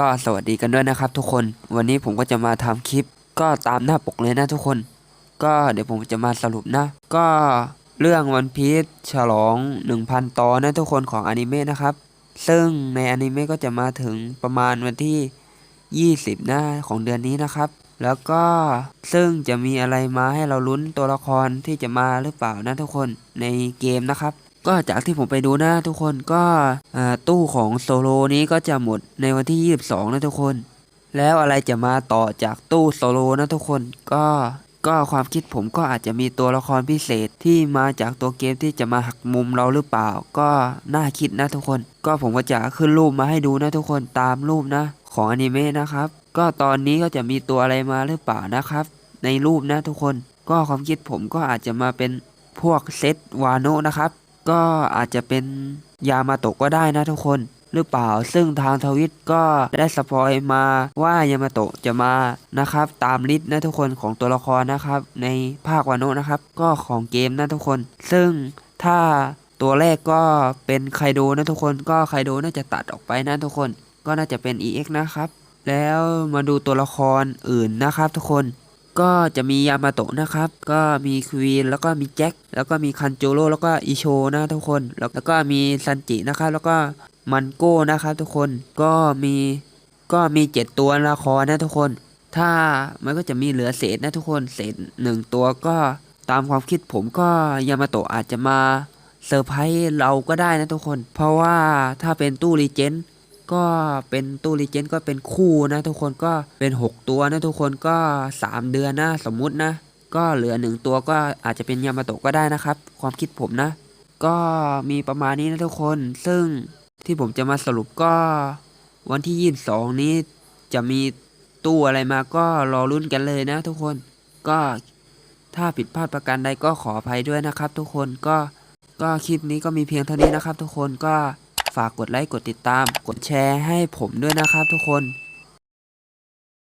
ก็สวัสดีกันด้วยนะครับทุกคน วันนี้ผมก็จะมาทำคลิป ก็ตามหน้าปกเลยนะทุกคน ก็เดี๋ยวผมจะมาสรุปนะ ก็เรื่องวันพีชฉลอง 1,000 ตอนนะทุกคนของอนิเมะนะครับ ซึ่งในอนิเมะก็จะมาถึงประมาณวันที่ 20 หน้าของเดือนนี้นะครับ แล้วก็ซึ่งจะมีอะไรมาให้เราลุ้นตัวละครที่จะมาหรือเปล่านะทุกคนในเกมนะครับ ก็จากที่ผมไปดูนะทุกคนก็ตู้ของโซโลนี้ก็จะหมดในวันที่ 22 นะทุกคน แล้วอะไรจะมาต่อจากตู้โซโลนะทุกคนก็ก็ความคิดผมก็อาจจะมีตัวละครพิเศษที่มาจากตัวเกมที่จะมาหักมุมเราหรือเปล่า ก็น่าคิดนะทุกคน ก็ผมก็จะขึ้นรูปมาให้ดูนะทุกคนตามรูปนะ ของอนิเมะนะครับ ก็ตอนนี้ก็จะมีตัวอะไรมาหรือเปล่านะครับ ในรูปนะทุกคน ก็ความคิดผมก็อาจจะมาเป็นพวกเซตวาโนนะครับ ก็อาจจะเป็นยามาโตะก็ได้นะทุกคนหรือเปล่า ซึ่งทางทวิตก็ได้สปอยมาว่ายามาโตะจะมานะครับ ตามลิสต์นะทุกคนของตัวละครนะครับ ในภาควานะนะครับ ก็ของเกมนะทุกคน ซึ่งถ้าตัวแรกก็เป็นไคโดนะทุกคน ก็ไคโดน่าจะตัดออกไปนะทุกคน ก็น่าจะเป็น EX นะครับ แล้วมาดูตัวละครอื่นนะครับทุกคน ก็จะมียามาโตะนะครับ ก็มีควีนแล้วก็มีแจ็คแล้วก็มีคันโจโร่แล้วก็อิโชนะทุกคน แล้วก็มีซันจินะครับ แล้วก็มันโก้นะครับทุกคนก็มีก็มีเจ็ดตัวละครนะทุกคน ถ้ามันก็จะมีเหลือเศษนะทุกคนเศษหนึ่งตัวก็ตามความคิดผมก็ยามาโตะอาจจะมาเซอร์ไพรส์เราก็ได้นะทุกคน เพราะว่าถ้าเป็นตู้รีเจน ก็เป็นตู้รีเจนก็เป็นคู่นะทุกคนก็เป็น 6 ตัวนะทุกคนก็ 3 เดือนนะสมมุตินะ ก็เหลือ 1 ตัวก็อาจจะเป็นยามาโตะก็ได้นะครับ ความคิดผมนะ ก็มีประมาณนี้นะทุกคนซึ่งที่ผมจะมาสรุปก็ วันที่ 22 นี้จะมีตู้อะไรมาก็รอรุ่นกันเลยนะทุกคนก็ถ้าผิดพลาดประการใดก็ขออภัยด้วยนะครับ ทุกคนก็ก็คลิปนี้ก็มีเพียงเท่านี้นะครับ ทุกคนก็ ฝากกดไลค์กดติดตาม กดแชร์ให้ผมด้วยนะครับทุกคน